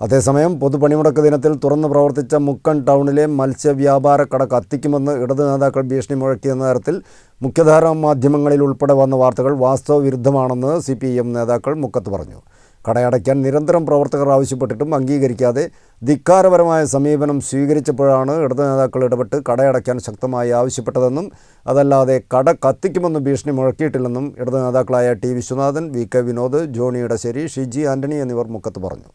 അതേസമയം പൊതുപണിമുടക്ക് ദിനത്തിൽ തുറന്നു പ്രവർത്തിച്ച മുക്കൺ ടൗണിലെ മത്സ്യവ്യാപാര കട കത്തിക്കുമെന്ന് ഇടത് നേതാക്കൾ ഭീഷണി മുഴക്കിയെന്ന തരത്തിൽ മുഖ്യധാരാ മാധ്യമങ്ങളിൽ ഉൾപ്പെടെ വന്ന വാർത്തകൾ വാസ്തവ വിരുദ്ധമാണെന്ന് സി പി എം നേതാക്കൾ മുക്കത്ത് പറഞ്ഞു. കടയടയ്ക്കാൻ നിരന്തരം പ്രവർത്തകർ ആവശ്യപ്പെട്ടിട്ടും അംഗീകരിക്കാതെ ധിക്കാരപരമായ സമീപനം സ്വീകരിച്ചപ്പോഴാണ് ഇടത് നേതാക്കൾ ഇടപെട്ട് കടയടയ്ക്കാൻ ശക്തമായി ആവശ്യപ്പെട്ടതെന്നും അതല്ലാതെ കട കത്തിക്കുമെന്ന് ഭീഷണി മുഴക്കിയിട്ടില്ലെന്നും ഇടത് നേതാക്കളായ T Viswanathan V K Vinod Johny Edassery Shiji Antony എന്നിവർ മുക്കത്ത് പറഞ്ഞു.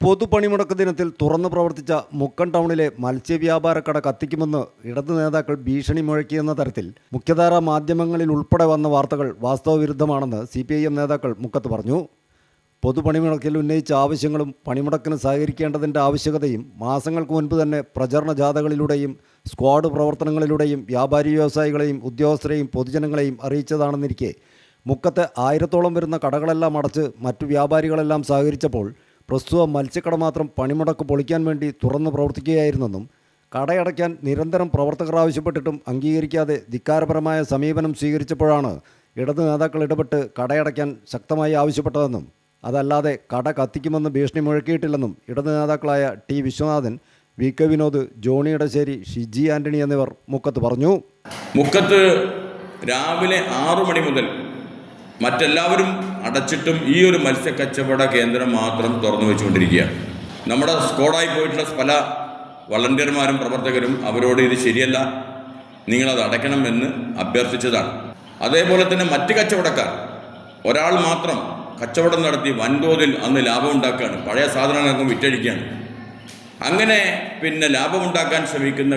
പൊതുപണിമുടക്ക് ദിനത്തിൽ തുറന്നു പ്രവർത്തിച്ച മുക്കൻ ടൗണിലെ മത്സ്യവ്യാപാര കട കത്തിക്കുമെന്ന് ഇടതു നേതാക്കൾ ഭീഷണി മുഴക്കിയെന്ന തരത്തിൽ മുഖ്യധാരാ മാധ്യമങ്ങളിൽ ഉൾപ്പെടെ വന്ന വാർത്തകൾ വാസ്തവവിരുദ്ധമാണെന്ന് സി പി ഐ എം നേതാക്കൾ മുക്കത്ത് പറഞ്ഞു. പൊതുപണിമുടക്കിൽ ഉന്നയിച്ച ആവശ്യങ്ങളും പണിമുടക്കിന് സഹകരിക്കേണ്ടതിന്റെ ആവശ്യകതയും മാസങ്ങൾക്ക് മുൻപ് തന്നെ പ്രചരണ ജാഥകളിലൂടെയും സ്ക്വാഡ് പ്രവർത്തനങ്ങളിലൂടെയും വ്യാപാരി വ്യവസായികളെയും ഉദ്യോഗസ്ഥരെയും പൊതുജനങ്ങളെയും അറിയിച്ചതാണെന്നിരിക്കെ മുക്കത്തെ ആയിരത്തോളം വരുന്ന കടകളെല്ലാം അടച്ച് മറ്റു വ്യാപാരികളെല്ലാം സഹകരിച്ചപ്പോൾ പ്രസ്തുത മത്സ്യക്കട മാത്രം പണിമുടക്ക് പൊളിക്കാൻ വേണ്ടി തുറന്ന് പ്രവർത്തിക്കുകയായിരുന്നെന്നും കടയടയ്ക്കാൻ നിരന്തരം പ്രവർത്തകർ ആവശ്യപ്പെട്ടിട്ടും അംഗീകരിക്കാതെ ധിക്കാരപരമായ സമീപനം സ്വീകരിച്ചപ്പോഴാണ് ഇടതു നേതാക്കൾ ഇടപെട്ട് കടയടയ്ക്കാൻ ശക്തമായി ആവശ്യപ്പെട്ടതെന്നും അതല്ലാതെ കട കത്തിക്കുമെന്ന് ഭീഷണി മുഴക്കിയിട്ടില്ലെന്നും ഇടതു നേതാക്കളായ T Viswanathan V K Vinod Johny Edassery Shiji Antony എന്നിവർ മുക്കത്ത് പറഞ്ഞു. മുക്കത്ത് രാവിലെ ആറു മണി മുതൽ മറ്റെല്ലാവരും അടച്ചിട്ടും ഈ ഒരു മത്സ്യക്കച്ചവട കേന്ദ്രം മാത്രം തുറന്നു വെച്ചുകൊണ്ടിരിക്കുകയാണ് നമ്മുടെ സ്കോഡായി പോയിട്ടുള്ള പല വളണ്ടിയർമാരും പ്രവർത്തകരും അവരോട് ഇത് ശരിയല്ല. നിങ്ങളത് അടയ്ക്കണമെന്ന് അഭ്യർത്ഥിച്ചതാണ്. അതേപോലെ തന്നെ മറ്റ് കച്ചവടക്കാർ ഒരാൾ മാത്രം കച്ചവടം നടത്തി വൻതോതിൽ അന്ന് ലാഭം ഉണ്ടാക്കുകയാണ്. പഴയ സാധനങ്ങളൊക്കെ വിറ്റഴിക്കുകയാണ്. അങ്ങനെ പിന്നെ ലാഭമുണ്ടാക്കാൻ ശ്രമിക്കുന്ന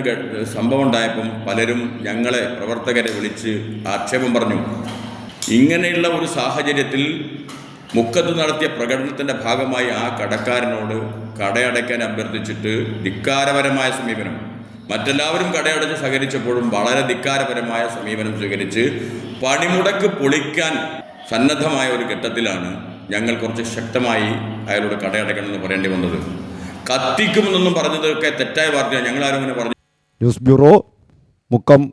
സംഭവം ഉണ്ടായപ്പം പലരും ഞങ്ങളെ പ്രവർത്തകരെ വിളിച്ച് ആക്ഷേപം പറഞ്ഞു. ഇങ്ങനെയുള്ള ഒരു സാഹചര്യത്തിൽ മുക്കത്ത് നടത്തിയ പ്രകടനത്തിന്റെ ഭാഗമായി ആ കടക്കാരനോട് കടയടയ്ക്കാൻ അഭ്യർത്ഥിച്ചിട്ട് ധിക്കാരപരമായ സമീപനം. മറ്റെല്ലാവരും കടയടച്ച് സഹകരിച്ചപ്പോഴും വളരെ ധിക്കാരപരമായ സമീപനം സ്വീകരിച്ച് പണിമുടക്ക് പൊളിക്കാൻ സന്നദ്ധമായ ഒരു ഘട്ടത്തിലാണ് ഞങ്ങൾ കുറച്ച് ശക്തമായി അയാളോട് കടയടയ്ക്കണമെന്ന് പറയേണ്ടി വന്നത്. കത്തിക്കുമെന്നൊന്നും പറഞ്ഞതൊക്കെ തെറ്റായ വാർത്തയാണ്. ഞങ്ങൾ ആരും അങ്ങനെ പറഞ്ഞു ന്യൂസ് ബ്യൂറോ മുക്കം